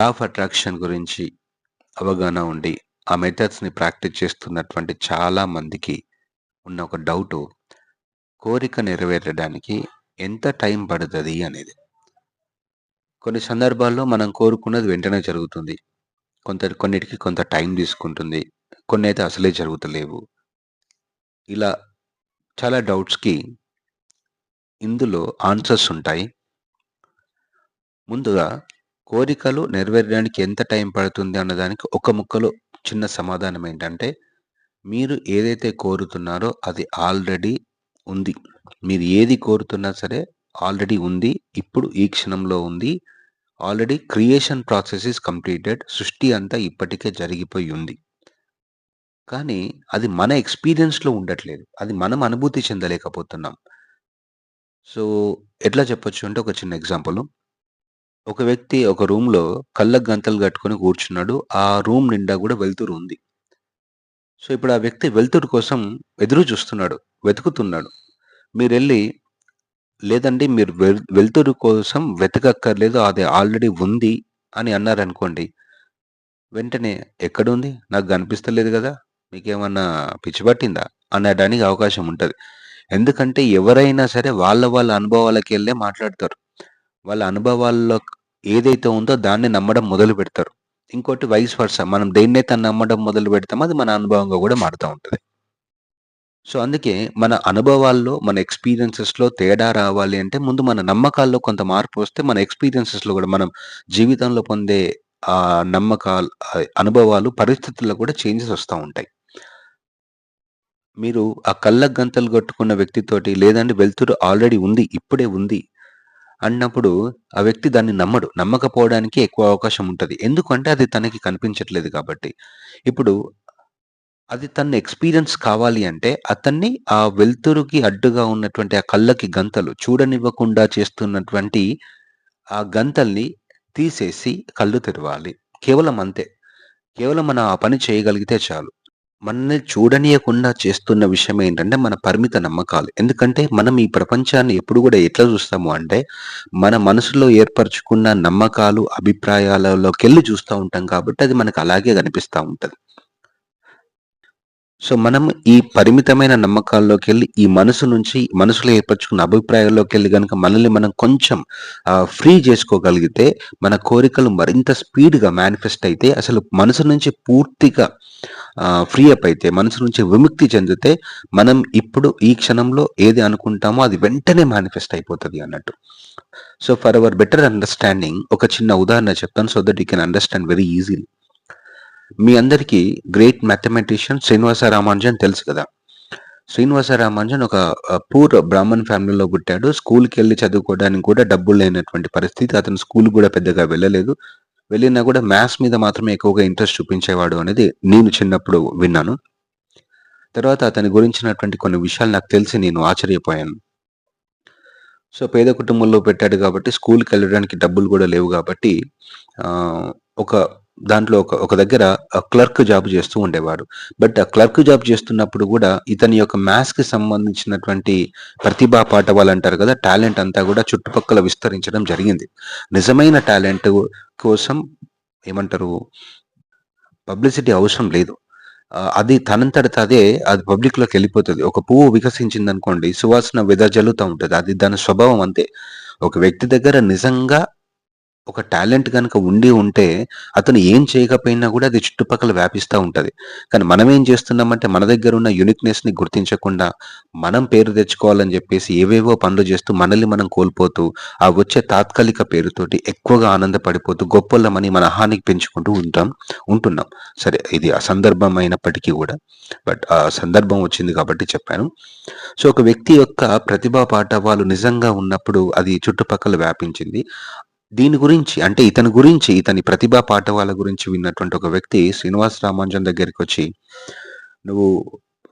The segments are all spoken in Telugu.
ఆఫ్ అట్రాక్షన్ గురించి అవగాహన ఉండి, ఆ మెథడ్స్‌ని ప్రాక్టీస్ చేస్తున్నటువంటి చాలా మందికి ఉన్న ఒక డౌటు, కోరిక నెరవేరడానికి ఎంత టైం పడుతుంది అనేది. కొన్ని సందర్భాల్లో మనం కోరుకున్నది వెంటనే జరుగుతుంది. కొంత కొన్నిటికి కొంత టైం తీసుకుంటుంది. కొన్ని అయితే అసలే జరుగుతలేవు. ఇలా చాలా డౌట్స్‌కి ఇందులో ఆన్సర్స్ ఉంటాయి. ముందుగా కోరికలు నెరవేరడానికి ఎంత టైం పడుతుంది అన్నదానికి ఒక ముక్కలో చిన్న సమాధానం ఏంటంటే, మీరు ఏదైతే కోరుతున్నారో అది ఆల్రెడీ ఉంది. మీరు ఏది కోరుతున్నా సరే ఆల్రెడీ ఉంది. ఇప్పుడు ఈ క్షణంలో ఉంది. Already creation process is completed. సృష్టి అంతా ఇప్పటికే జరిగిపోయి ఉంది. కానీ అది మన ఎక్స్‌పీరియన్స్‌లో ఉండట్లేదు. అది మనం అనుభూతి చెందలేకపోతున్నాం. సో, ఎట్లా చెప్పొచ్చు అంటే ఒక చిన్న ఎగ్జాంపుల్ ఒక వ్యక్తి ఒక రూమ్‌లో కళ్ళకు గంతలు కట్టుకొని కూర్చున్నాడు. ఆ రూమ్ నిండా కూడా వెలుతురు ఉంది. సో, ఇప్పుడు ఆ వ్యక్తి వెలుతురు కోసం ఎదురు చూస్తున్నాడు. వెతుకుతున్నాడు. మీరు వెళ్ళి లేదండి మీరు వెలుతురు కోసం వెతకక్కర్లేదు. అది ఆల్రెడీ ఉంది అని అన్నారనుకోండి. వెంటనే ఎక్కడుంది? నాకు కనిపిస్తలేదు కదా మీకేమన్నా పిచ్చి పట్టిందా? అనడానికి అవకాశం ఉంటుంది ఎందుకంటే ఎవరైనా సరే వాళ్ళ వాళ్ళ అనుభవాలకి వెళ్ళే మాట్లాడతారు. వాళ్ళ అనుభవాల్లో ఏదైతే ఉందో దాన్ని నమ్మడం మొదలు పెడతారు ఇంకోటి వైస్ వర్సా. మనం దేన్నైతే నమ్మడం మొదలు పెడతామో అది మన అనుభవంగా కూడా మారుతూ ఉంటుంది సో, అందుకే మన అనుభవాల్లో, మన ఎక్స్‌పీరియన్సెస్‌లో తేడా రావాలి అంటే ముందు మన నమ్మకాల్లో కొంత మార్పు వస్తే మన ఎక్స్‌పీరియన్సెస్‌లో కూడా మనం జీవితంలో పొందే ఆ నమ్మకాలు అనుభవాలు, పరిస్థితుల్లో కూడా చేంజెస్ వస్తూ ఉంటాయి. మీరు ఆ కళ్ళ గంతలు కట్టుకున్న వ్యక్తితోటి లేదంటే వెలుతురు ఆల్రెడీ ఉంది. ఇప్పుడే ఉంది. అన్నప్పుడు ఆ వ్యక్తి దాన్ని నమ్మడు. నమ్మకపోవడానికి ఎక్కువ అవకాశం ఉంటుంది ఎందుకంటే అది తనకి కనిపించట్లేదు కాబట్టి. ఇప్పుడు అది తన ఎక్స్‌పీరియన్స్ కావాలి అంటే అతన్ని ఆ వెలుతురుకి అడ్డుగా ఉన్నటువంటి ఆ కళ్ళకి గంతలు చూడనివ్వకుండా చేస్తున్నటువంటి ఆ గంతల్ని తీసేసి కళ్ళు తెరవాలి. కేవలం అంతే. కేవలం మనం ఆ పని చేయగలిగితే చాలు. మనల్ని చూడనీయకుండా చేస్తున్న విషయం ఏంటంటే మన పరిమిత నమ్మకాలు. ఎందుకంటే మనం ఈ ప్రపంచాన్ని ఎప్పుడు కూడా ఎట్లా చూస్తాము అంటే మన మనసులో ఏర్పరచుకున్న నమ్మకాలు, అభిప్రాయాలలోకెళ్ళి చూస్తూ ఉంటాం కాబట్టి అది మనకు అలాగే కనిపిస్తూ ఉంటుంది సో, మనం ఈ పరిమితమైన నమ్మకాల్లోకెళ్ళి ఈ మనసు నుంచి మనసులో ఏర్పరచుకున్న అభిప్రాయాల్లోకి వెళ్ళి కనుక మనల్ని మనం కొంచెం ఫ్రీ చేసుకోగలిగితే మన కోరికలు మరింత స్పీడ్‌గా మేనిఫెస్ట్ అయితే అసలు మనసు నుంచి పూర్తిగా ఫ్రీ అప్ అయితే మనసు నుంచి విముక్తి చెందితే మనం ఇప్పుడు ఈ క్షణంలో ఏది అనుకుంటామో అది వెంటనే మేనిఫెస్ట్ అయిపోతుంది అన్నట్టు. So, for our better understanding ఒక చిన్న ఉదాహరణ చెప్తాను. So that you can understand very easily. మీ అందరికీ గ్రేట్ మ్యాథమెటిషియన్ శ్రీనివాస రామానుజన్ తెలుసు కదా! శ్రీనివాస రామానుజన్ ఒక పూర్ బ్రాహ్మణ్ ఫ్యామిలీలో పుట్టాడు. స్కూల్‌కెళ్ళి చదువుకోవడానికి కూడా డబ్బులు లేనటువంటి పరిస్థితి. అతను స్కూల్ కూడా పెద్దగా వెళ్ళలేదు. వెళ్ళినా కూడా మ్యాథ్స్ మీద మాత్రమే ఎక్కువగా ఇంట్రెస్ట్ చూపించేవాడు అనేది నేను చిన్నప్పుడు విన్నాను. తర్వాత అతని గురించినటువంటి కొన్ని విషయాలు నాకు తెలిసి నేను ఆశ్చర్యపోయాను. సో, పేద కుటుంబంలో పెట్టాడు కాబట్టి స్కూల్కి వెళ్ళడానికి డబ్బులు కూడా లేవు కాబట్టి ఒక దాంట్లో ఒక ఒక దగ్గర క్లర్క్ జాబ్ చేస్తూ ఉండేవాడు. బట్ ఆ క్లర్క్ జాబ్ చేస్తున్నప్పుడు కూడా ఇతని యొక్క మ్యాథ్స్‌కి సంబంధించినటువంటి ప్రతిభా పాఠవాలు అంటారు కదా టాలెంట్ అంతా కూడా చుట్టుపక్కల విస్తరించడం జరిగింది. నిజమైన టాలెంట్ కోసం ఏమంటారు? పబ్లిసిటీ అవసరం లేదు. అది తనంతట అదే అది పబ్లిక్‌లోకెళ్ళిపోతది. ఒక పువ్వు వికసించింది అనుకోండి సువాసన వెదజల్లుతూ ఉంటుంది అది దాని స్వభావం అంతే. ఒక వ్యక్తి దగ్గర నిజంగా ఒక టాలెంట్ కనుక ఉండి ఉంటే అతను ఏం చేయకపోయినా కూడా అది చుట్టుపక్కల వ్యాపిస్తా ఉంటుంది కానీ మనం ఏం చేస్తున్నామంటే మన దగ్గర ఉన్న యూనిక్‌నెస్‌ని గుర్తించకుండా మనం పేరు తెచ్చుకోవాలని చెప్పేసి ఏవేవో పనులు చేస్తూ మనల్ని మనం కోల్పోతూ ఆ వచ్చే తాత్కాలిక పేరుతోటి ఎక్కువగా ఆనందపడిపోతూ గొప్పలమని మన హానికి పెంచుకుంటూ ఉంటాం ఉంటున్నాం. సరే ఇది అసందర్భం అయినప్పటికీ కూడా బట్ ఆ సందర్భం వచ్చింది కాబట్టి చెప్పాను. సో, ఒక వ్యక్తి యొక్క ప్రతిభా పాఠవాలు నిజంగా ఉన్నప్పుడు అది చుట్టుపక్కల వ్యాపించింది. దీని గురించి అంటే ఇతని గురించి ఇతని ప్రతిభా పాఠవాల గురించి విన్నటువంటి ఒక వ్యక్తి శ్రీనివాస రామానుజన్ దగ్గరికొచ్చి "నువ్వు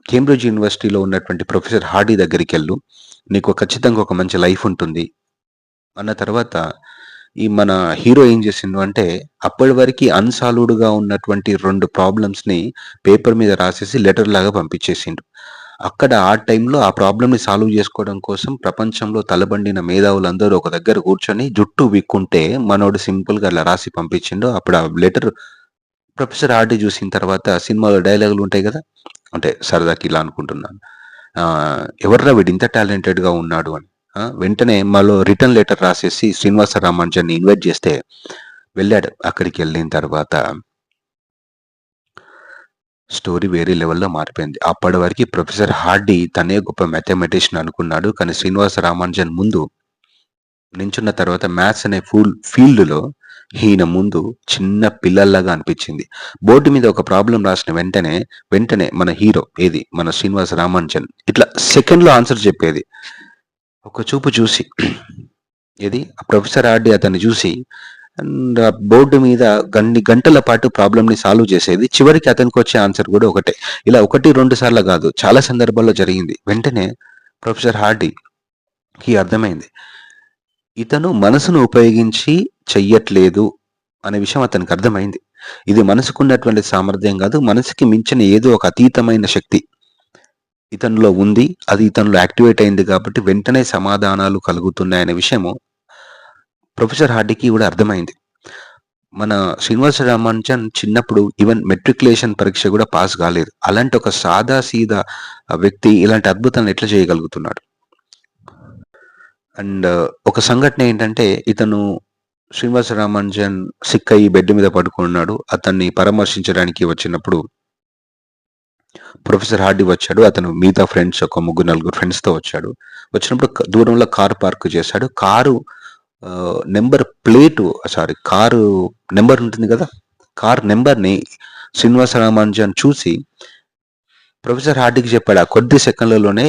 కేంబ్రిడ్జ్ యూనివర్సిటీలో ఉన్నటువంటి ప్రొఫెసర్ హార్డీ దగ్గరికెళ్ళు. నీకు ఖచ్చితంగా ఒక మంచి లైఫ్ ఉంటుంది." అన్న తర్వాత ఈ మన హీరో ఏం చేసిండు అంటే అప్పటి వరకు అన్‌సాల్వ్డ్‌గా ఉన్నటువంటి రెండు ప్రాబ్లమ్స్‌ని పేపర్ మీద రాసేసి లెటర్ లాగా పంపించేసిండు. అక్కడ ఆ టైంలో ఆ ప్రాబ్లమ్‌ని సాల్వ్ చేసుకోవడం కోసం ప్రపంచంలో తలబండిన మేధావులందరూ ఒక దగ్గర కూర్చొని జుట్టు విక్కుంటే మనోడు సింపుల్‌గా అలా రాసి పంపించిండు. అప్పుడు ఆ లెటర్ ప్రొఫెసర్ ఆర్డీ చూసిన తర్వాత సినిమాలో డైలాగులు ఉంటాయి కదా అంటే సరదాకి ఇలా అనుకుంటున్నాను. ఎవర్రా వీడు ఇంత టాలెంటెడ్‌గా ఉన్నాడు అని. వెంటనే మాలో రిటర్న్ లెటర్ రాసేసి శ్రీనివాస రామానుజన్‌ని ఇన్వైట్ చేస్తే వెళ్ళాడు. అక్కడికి వెళ్ళిన తర్వాత స్టోరీ వేరే లెవెల్‌లో మారిపోయింది. అప్పటి వరకు ప్రొఫెసర్ హార్డీ తనే గొప్ప మ్యాథమెటిషియన్ అనుకున్నాడు. కానీ శ్రీనివాస రామానుజన్ ముందు నించున్న తర్వాత మ్యాథ్స్ అనే ఫూల్ ఫీల్డ్‌లో ఈయన ముందు చిన్న పిల్లల్లాగా అనిపించింది. బోర్డు మీద ఒక ప్రాబ్లం రాసిన వెంటనే, వెంటనే మన హీరో ఏది మన శ్రీనివాస రామానుజన్ ఇట్లా సెకండ్‌లో ఆన్సర్ చెప్పేది. ఒక చూపు చూసి ఏది ప్రొఫెసర్ ఆర్డి అతన్ని చూసి అండ్ బోర్డు మీద గన్ని గంటల పాటు ప్రాబ్లమ్‌ని సాల్వ్ చేసేది. చివరికి అతనికి వచ్చే ఆన్సర్ కూడా ఒకటే. ఇలా 1, 2 సార్లు కాదు చాలా సందర్భాల్లో జరిగింది. వెంటనే ప్రొఫెసర్ హార్డీకి అర్థమైంది. ఇతను మనసును ఉపయోగించి చెయ్యట్లేదు అనే విషయం అతనికి అర్థమైంది. ఇది మనసుకున్నటువంటి సామర్థ్యం కాదు మనసుకి మించిన ఏదో ఒక అతీతమైన శక్తి ఇతనిలో ఉంది. అది ఇతనిలో యాక్టివేట్ అయింది కాబట్టి వెంటనే సమాధానాలు కలుగుతున్నాయనే విషయము ప్రొఫెసర్ హార్డీకి కూడా అర్థమైంది. మన శ్రీనివాస రామానుజన్ చిన్నప్పుడు ఈవెన్ మెట్రిక్యులేషన్ పరీక్ష కూడా పాస్ కాలేదు అలాంటి ఒక సాదా సీదా వ్యక్తి ఇలాంటి అద్భుతాలను ఎట్లా చేయగలుగుతున్నాడు? అండ్ uh, ఒక సంఘటన ఏంటంటే ఇతను శ్రీనివాస రామానుజన్ సిక్ అయ్యి బెడ్ మీద పడుకున్నాడు. అతన్ని పరామర్శించడానికి వచ్చినప్పుడు ప్రొఫెసర్ హార్డీ వచ్చాడు. అతను మిగతా ఫ్రెండ్స్ ఒక ముగ్గురు, నలుగురు ఫ్రెండ్స్‌తో వచ్చాడు. వచ్చినప్పుడు దూరంలో కార్ పార్క్ చేశాడు. Car number plate sorry car number ఉంటుంది కదా కార్ నెంబర్ని శ్రీనివాస రామానుజన్ చూసి ప్రొఫెసర్ హార్డీకి చెప్పాడు. ఆ కొద్ది సెకండ్లలోనే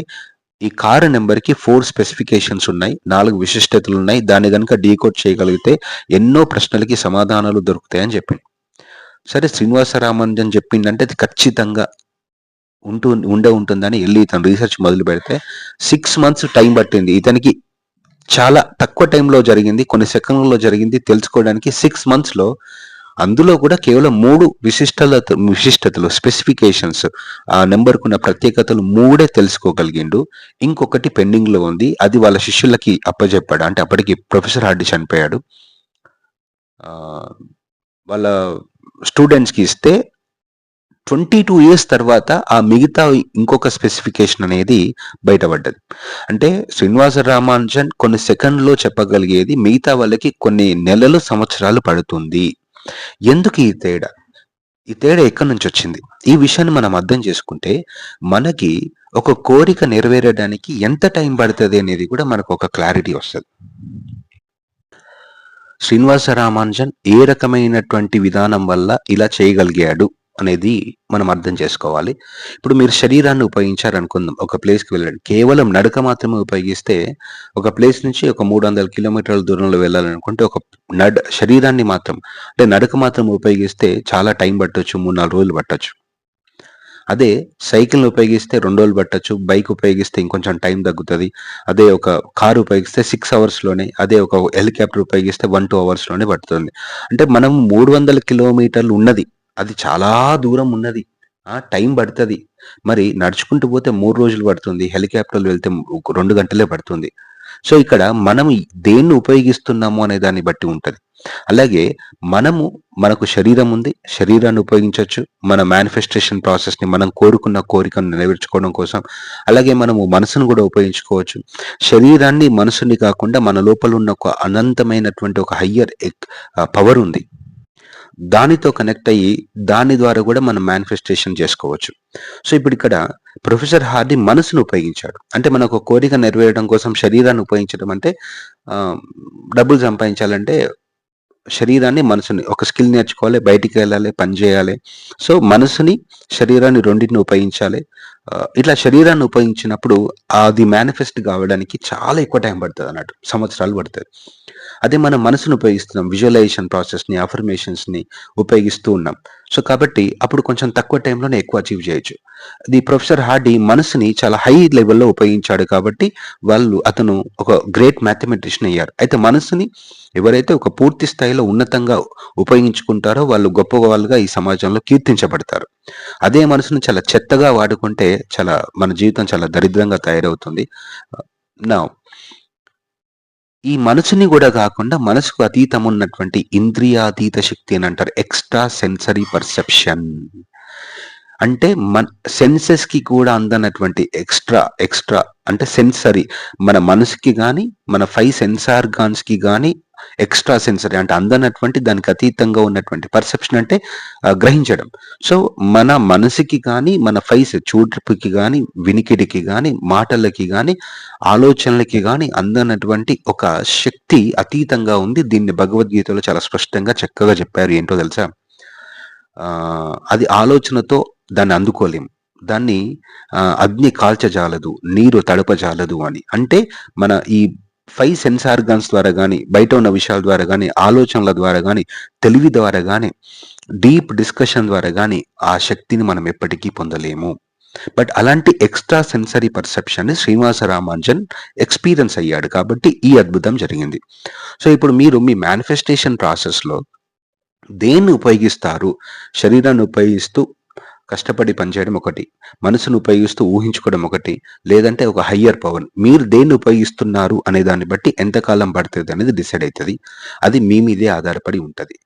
ఈ కారు నెంబర్కి ఫోర్ స్పెసిఫికేషన్స్ ఉన్నాయి. నాలుగు విశిష్టతలు ఉన్నాయి దాన్ని కనుక డీకోడ్ చేయగలిగితే ఎన్నో ప్రశ్నలకి సమాధానాలు దొరుకుతాయని చెప్పింది సరే శ్రీనివాస రామానుజన్ చెప్పిందంటే అది ఖచ్చితంగా ఉంటూ ఉండే ఉంటుందని వెళ్ళి ఇతను రీసెర్చ్ మొదలుపెడితే సిక్స్ మంత్స్ టైం పట్టింది. ఇతనికి చాలా తక్కువ టైంలో జరిగింది. కొన్ని సెకండ్లలో జరిగింది తెలుసుకోవడానికి సిక్స్ మంత్స్‌లో అందులో కూడా కేవలం 3 విశిష్టలత విశిష్టతలు స్పెసిఫికేషన్స్ ఆ నెంబర్కున్న ప్రత్యేకతలు మూడే తెలుసుకోగలిగిండు. ఇంకొకటి పెండింగ్‌లో ఉంది. అది వాళ్ళ శిష్యులకి అప్పజెప్పాడు. అంటే అప్పటికి ప్రొఫెసర్ హార్డీ చనిపోయాడు. వాళ్ళ స్టూడెంట్స్‌కి ఇస్తే 22 ఇయర్స్ తర్వాత ఆ మిగతా ఇంకొక స్పెసిఫికేషన్ అనేది బయటపడ్డది. అంటే శ్రీనివాస రామానుజన్ కొన్ని సెకండ్లో చెప్పగలిగేది మిగతా వాళ్ళకి కొన్ని నెలలు, సంవత్సరాలు పడుతుంది. ఎందుకు ఈ తేడా? ఈ తేడా ఎక్కడి నుంచి వచ్చింది ఈ విషయాన్ని మనం అర్థం చేసుకుంటే మనకి ఒక కోరిక నెరవేరడానికి ఎంత టైం పడుతుంది అనేది కూడా మనకు ఒక క్లారిటీ వస్తుంది శ్రీనివాస రామానుజన్ ఏ రకమైనటువంటి విధానం వల్ల ఇలా చేయగలిగాడు అనేది మనం అర్థం చేసుకోవాలి. ఇప్పుడు మీరు శరీరాన్ని ఉపయోగించారనుకుందాం. ఒక ప్లేస్‌కి వెళ్ళండి. కేవలం నడక మాత్రమే ఉపయోగిస్తే ఒక ప్లేస్ నుంచి ఒక 300 కిలోమీటర్ల దూరంలో వెళ్ళాలనుకుంటే ఒక నడ శరీరాన్ని మాత్రం అంటే నడక మాత్రం ఉపయోగిస్తే చాలా టైం పట్టొచ్చు. 3, 4 రోజులు పట్టవచ్చు అదే సైకిల్‌ని ఉపయోగిస్తే రెండు రోజులు పట్టవచ్చు బైక్ ఉపయోగిస్తే ఇంకొంచెం టైం తగ్గుతుంది అదే ఒక కారు ఉపయోగిస్తే సిక్స్ అవర్స్‌లోనే అదే ఒక హెలికాప్టర్ ఉపయోగిస్తే 1, 2 అవర్స్‌లోనే పడుతుంది. అంటే మనం 300 కిలోమీటర్లు ఉన్నది. అది చాలా దూరం ఉన్నది. ఆ! టైం పడుతుంది మరి నడుచుకుంటూ పోతే మూడు రోజులు పడుతుంది. హెలికాప్టర్లు వెళ్తే రెండు గంటలే పడుతుంది. సో, ఇక్కడ మనం దేన్ని ఉపయోగిస్తున్నాము అనే దాన్ని బట్టి ఉంటుంది అలాగే మనము మనకు శరీరం ఉంది. శరీరాన్ని ఉపయోగించవచ్చు మన మేనిఫెస్టేషన్ ప్రాసెస్‌ని మనం కోరుకున్న కోరికను నెరవేర్చుకోవడం కోసం. అలాగే మనము మనసును కూడా ఉపయోగించుకోవచ్చు. శరీరాన్ని, మనసుని కాకుండా మన లోపల ఉన్న ఒక అనంతమైనటువంటి ఒక హయ్యర్ ఎక్ పవర్ ఉంది. దానితో కనెక్ట్ అయ్యి దాని ద్వారా కూడా మనం మేనిఫెస్టేషన్ చేసుకోవచ్చు. సో, ఇప్పుడు ఇక్కడ ప్రొఫెసర్ హార్డీ మనసును ఉపయోగించాడు. అంటే మనకు ఒక కోరిక నెరవేరడం కోసం శరీరాన్ని ఉపయోగించడం అంటే డబ్బులు సంపాదించాలంటే శరీరాన్ని, మనసుని ఒక స్కిల్ నేర్చుకోవాలి. బయటికెళ్ళాలి. పని చేయాలి. సో, మనసుని, శరీరాన్ని రెండింటిని ఉపయోగించాలి. ఇట్లా శరీరాన్ని ఉపయోగించినప్పుడు అది మేనిఫెస్ట్ కావడానికి చాలా ఎక్కువ టైం పడుతుంది అన్నట్టు సంవత్సరాలు పడుతుంది అదే మన మనసును ఉపయోగిస్తున్నాం. విజువలైజేషన్ ప్రాసెస్‌ని, అఫర్మేషన్స్‌ని ఉపయోగిస్తూ ఉన్నాం. సో, కాబట్టి అప్పుడు కొంచెం తక్కువ టైంలోనే ఎక్కువ అచీవ్ చేయొచ్చు. ది ప్రొఫెసర్ హార్డీ మనసుని చాలా హై లెవెల్‌లో ఉపయోగించాడు కాబట్టి వాళ్ళు అతను ఒక గ్రేట్ మ్యాథమెటిషియన్ అయ్యారు. అయితే మనసుని ఎవరైతే ఒక పూర్తి స్థాయిలో ఉన్నతంగా ఉపయోగించుకుంటారో వాళ్ళు గొప్ప వాళ్ళుగా ఈ సమాజంలో కీర్తించబడతారు. అదే మనసును చాలా చెత్తగా వాడుకుంటే చాలా మన జీవితం చాలా దరిద్రంగా తయారవుతుంది. నౌ ఈ మనసుని కూడా కాకుండా మనసుకు అతీతం ఉన్నటువంటి ఇంద్రియాతీత శక్తి అని అంటారు. Extra sensory perception. అంటే మన సెన్సెస్‌కి కూడా అందనటువంటి ఎక్స్‌ట్రా, ఎక్స్‌ట్రా అంటే సెన్సరీ మన మనసుకి గాని, మన 5 సెన్స్ ఆర్గాన్స్‌కి గాని ఎక్స్‌ట్రా సెన్సరీ అంటే అందనటువంటి దానికి అతీతంగా ఉన్నటువంటి పర్సెప్షన్ అంటే గ్రహించడం. సో, మన మనసుకి కానీ మన 5 సె కానీ వినికిడికి కానీ మాటలకి కానీ ఆలోచనలకి కానీ అందనటువంటి ఒక శక్తి అతీతంగా ఉంది. దీన్ని భగవద్గీతలో చాలా స్పష్టంగా చక్కగా చెప్పారు. ఏంటో తెలుసా? అది ఆలోచనతో దాన్ని అందుకోలేం. దాన్ని అగ్ని కాల్చజాలదు, నీరు తడపజాలదు అని. అంటే మన ఈ ఫైవ్ సెన్స్ ఆర్గాన్స్ ద్వారా కానీ బయట ఉన్న విషయాల ద్వారా కానీ ఆలోచనల ద్వారా కానీ తెలివి ద్వారా కానీ డీప్ డిస్కషన్ ద్వారా కానీ ఆ శక్తిని మనం ఎప్పటికీ పొందలేము. బట్ అలాంటి ఎక్స్‌ట్రా సెన్సరీ పర్సెప్షన్‌ని శ్రీనివాస రామానుజన్ ఎక్స్‌పీరియన్స్ అయ్యాడు. కాబట్టి ఈ అద్భుతం జరిగింది. సో, ఇప్పుడు మీరు మీ మేనిఫెస్టేషన్ ప్రాసెస్‌లో దేన్ని ఉపయోగిస్తారు? శరీరాన్ని ఉపయోగిస్తూ కష్టపడి పనిచేయడం ఒకటి. మనసును ఉపయోగిస్తూ ఊహించుకోవడం ఒకటి. లేదంటే ఒక హయ్యర్ పవర్. మీరు దేన్ని ఉపయోగిస్తున్నారు అనే దాన్ని బట్టి ఎంత కాలం అనేది డిసైడ్ అవుతుంది అది మీ మీదే ఆధారపడి ఉంటది.